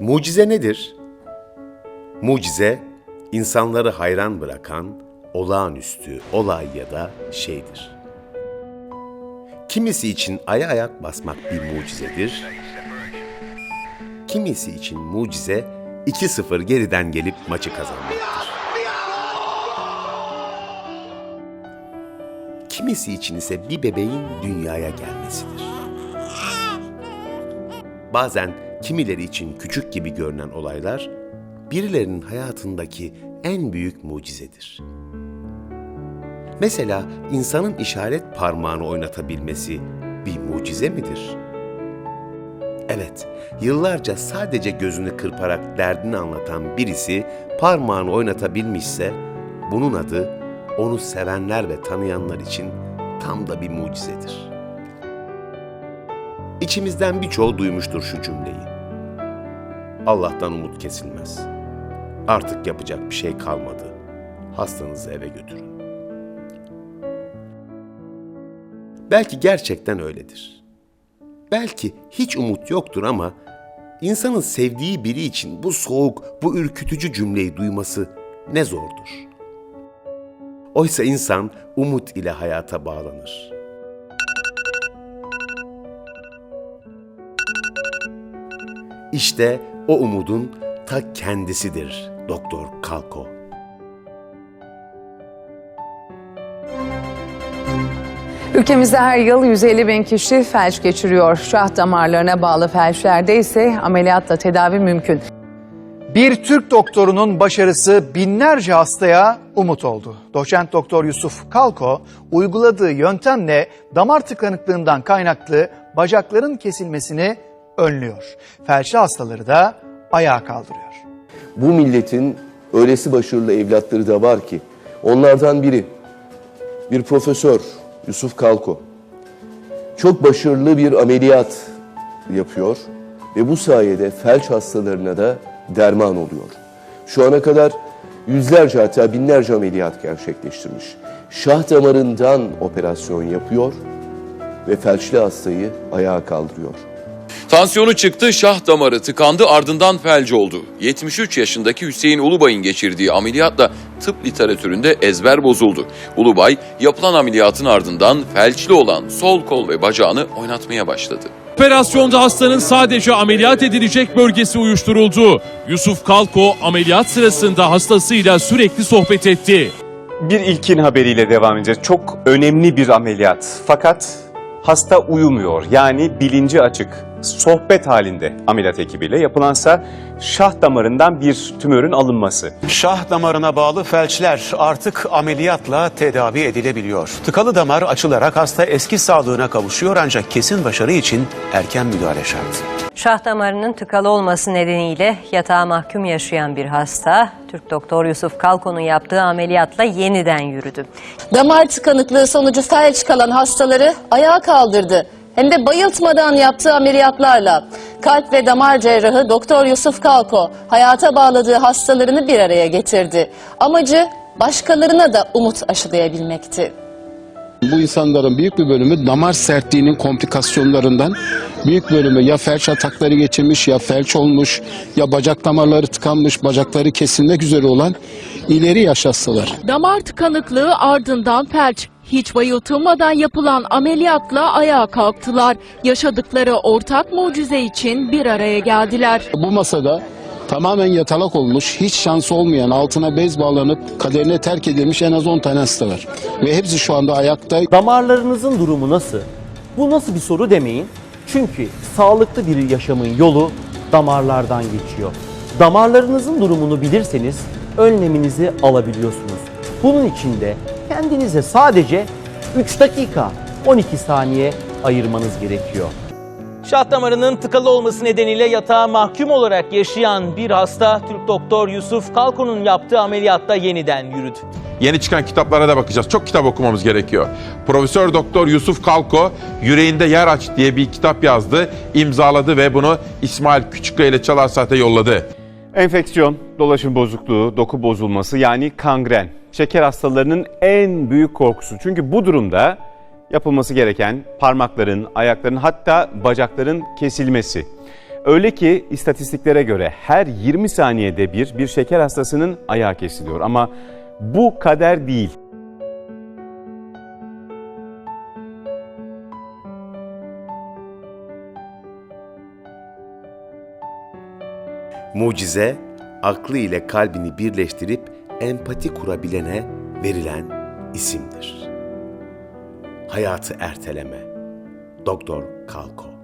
Mucize nedir? Mucize, insanları hayran bırakan olağanüstü olay ya da şeydir. Kimisi için aya ayak basmak bir mucizedir. Kimisi için mucize 2-0 geriden gelip maçı kazanmaktır. Kimisi için ise bir bebeğin dünyaya gelmesidir. Bazen kimileri için küçük gibi görünen olaylar, birilerinin hayatındaki en büyük mucizedir. Mesela insanın işaret parmağını oynatabilmesi bir mucize midir? Evet, yıllarca sadece gözünü kırparak derdini anlatan birisi parmağını oynatabilmişse, bunun adı onu sevenler ve tanıyanlar için tam da bir mucizedir. İçimizden birçoğu duymuştur şu cümleyi. Allah'tan umut kesilmez. Artık yapacak bir şey kalmadı. Hastanızı eve götürün. Belki gerçekten öyledir. Belki hiç umut yoktur ama insanın sevdiği biri için bu soğuk, bu ürkütücü cümleyi duyması ne zordur. Oysa insan umut ile hayata bağlanır. İşte o umudun ta kendisidir Doktor Kalko. Ülkemizde her yıl 150 bin kişi felç geçiriyor. Şah damarlarına bağlı felçlerde ise ameliyatla tedavi mümkün. Bir Türk doktorunun başarısı binlerce hastaya umut oldu. Doçent Doktor Yusuf Kalko uyguladığı yöntemle damar tıkanıklığından kaynaklı bacakların kesilmesini önlüyor. Felçli hastaları da ayağa kaldırıyor. Bu milletin öylesi başarılı evlatları da var ki onlardan biri bir profesör Yusuf Kalko çok başarılı bir ameliyat yapıyor ve bu sayede felç hastalarına da derman oluyor. Şu ana kadar yüzlerce hatta binlerce ameliyat gerçekleştirmiş. Şah damarından operasyon yapıyor ve felçli hastayı ayağa kaldırıyor. Tansiyonu çıktı, şah damarı tıkandı ardından felç oldu. 73 yaşındaki Hüseyin Ulubay'ın geçirdiği ameliyatla tıp literatüründe ezber bozuldu. Ulubay yapılan ameliyatın ardından felçli olan sol kol ve bacağını oynatmaya başladı. Operasyonda hastanın sadece ameliyat edilecek bölgesi uyuşturuldu. Yusuf Kalko ameliyat sırasında hastasıyla sürekli sohbet etti. Bir ilkin haberiyle devam edeceğiz. Çok önemli bir ameliyat. Fakat hasta uyumuyor. Yani bilinci açık. Sohbet halinde ameliyat ekibiyle yapılansa şah damarından bir tümörün alınması. Şah damarına bağlı felçler artık ameliyatla tedavi edilebiliyor. Tıkalı damar açılarak hasta eski sağlığına kavuşuyor ancak kesin başarı için erken müdahale şart. Şah damarının tıkalı olması nedeniyle yatağa mahkum yaşayan bir hasta, Türk doktor Yusuf Kalko'nun yaptığı ameliyatla yeniden yürüdü. Damar tıkanıklığı sonucu felç kalan hastaları ayağa kaldırdı. Hem de bayıltmadan yaptığı ameliyatlarla. Kalp ve damar cerrahı Doktor Yusuf Kalko hayata bağladığı hastalarını bir araya getirdi. Amacı başkalarına da umut aşılayabilmekti. Bu insanların büyük bir bölümü damar sertliğinin komplikasyonlarından büyük bölümü ya felç atakları geçirmiş ya felç olmuş ya bacak damarları tıkanmış bacakları kesilmek üzere olan ileri yaş hastalar. Damar tıkanıklığı ardından felç. Hiç bayıltılmadan yapılan ameliyatla ayağa kalktılar. Yaşadıkları ortak mucize için bir araya geldiler. Bu masada tamamen yatalak olmuş, hiç şansı olmayan, altına bez bağlanıp kaderine terk edilmiş en az 10 tane hasta var. Ve hepsi şu anda ayakta. Damarlarınızın durumu nasıl? Bu nasıl bir soru demeyin. Çünkü sağlıklı bir yaşamın yolu damarlardan geçiyor. Damarlarınızın durumunu bilirseniz önleminizi alabiliyorsunuz. Bunun için de kendinize sadece 3 dakika 12 saniye ayırmanız gerekiyor. Şah damarının tıkalı olması nedeniyle yatağa mahkum olarak yaşayan bir hasta Türk doktor Yusuf Kalko'nun yaptığı ameliyatta yeniden yürüdü. Yeni çıkan kitaplara da bakacağız. Çok kitap okumamız gerekiyor. Profesör Doktor Yusuf Kalko Yüreğinde Yer Aç diye bir kitap yazdı, imzaladı ve bunu İsmail Küçükkaya ile Çalar Saat'e yolladı. Enfeksiyon, dolaşım bozukluğu, doku bozulması yani kangren. Şeker hastalarının en büyük korkusu. Çünkü bu durumda yapılması gereken parmakların, ayakların hatta bacakların kesilmesi. Öyle ki istatistiklere göre her 20 saniyede bir bir şeker hastasının ayağı kesiliyor ama bu kader değil. Mucize, aklı ile kalbini birleştirip empati kurabilene verilen isimdir. Hayatı erteleme. Doktor Kalko